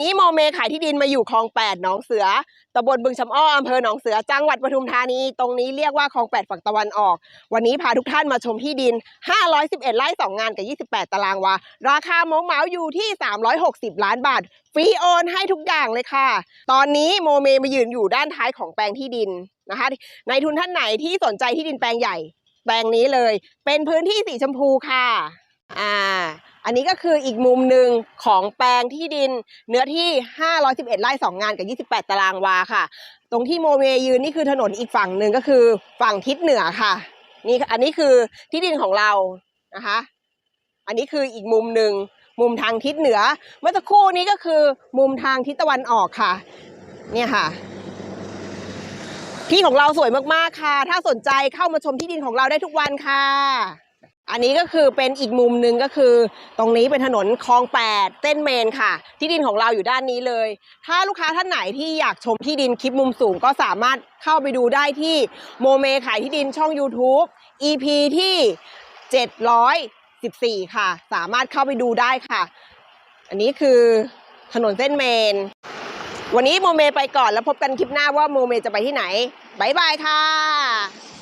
นี้โมเมขายที่ดินมาอยู่คลองแปดหนองเสือตำบลบึงชำอ้ออำเภอหนองเสือจังหวัดปทุมธานี ตรงนี้เรียกว่าคลองแปดฝั่งตะวันออก วันนี้พาทุกท่านมาชมที่ดิน 511 ไร่2งานกับ 28 ตารางวา ราคาเหมาเหมาอยู่ที่ 360 ล้านบาท ฟรีโอนให้ทุกอย่างเลยค่ะ ตอนนี้โมเมมายืนอยู่ด้านท้ายของแปลงที่ดินนะคะในทุนท่านไหนที่สนใจที่ดินแปลงใหญ่ แปลงนี้เลย เป็นพื้นที่สีชมพูค่ะ อ่า อันนี้ก็คืออีกมุมหนึ่งของแปลงที่ดินเนื้อที่ 511 ไร่ 2 งานกับ 28 ตารางวาค่ะ ตรงที่โมเมยืนนี่คือถนนอีกฝั่งหนึ่งก็คือฝั่งทิศเหนือค่ะ นี่อันนี้คือที่ดินของเรานะคะ อันนี้คืออีกมุมหนึ่งมุมทางทิศเหนือ เมื่อสักครู่นี้ก็คือมุมทางทิศตะวันออกค่ะ เนี่ยค่ะที่ของเราสวยมากๆค่ะ ถ้าสนใจเข้ามาชมที่ดินของเราได้ทุกวันค่ะ อันนี้ก็คือเป็นอีกมุมหนึ่งก็คือ ตรงนี้เป็นถนนคลองแปดเส้นเมนค่ะ ที่ดินของเราอยู่ด้านนี้เลย ถ้าลูกค้าท่านไหนที่อยากชมที่ดินคลิปมุมสูงก็สามารถเข้าไปดูได้ที่โมเมขายที่ดินช่อง YouTube EP ที่ 714 ค่ะ สามารถเข้าไปดูได้ค่ะ อันนี้คือถนนเส้นเมน วันนี้โมเมไปก่อนแล้วพบกันคลิปหน้าว่าโมเมจะไปที่ไหน บ๊ายบายค่ะ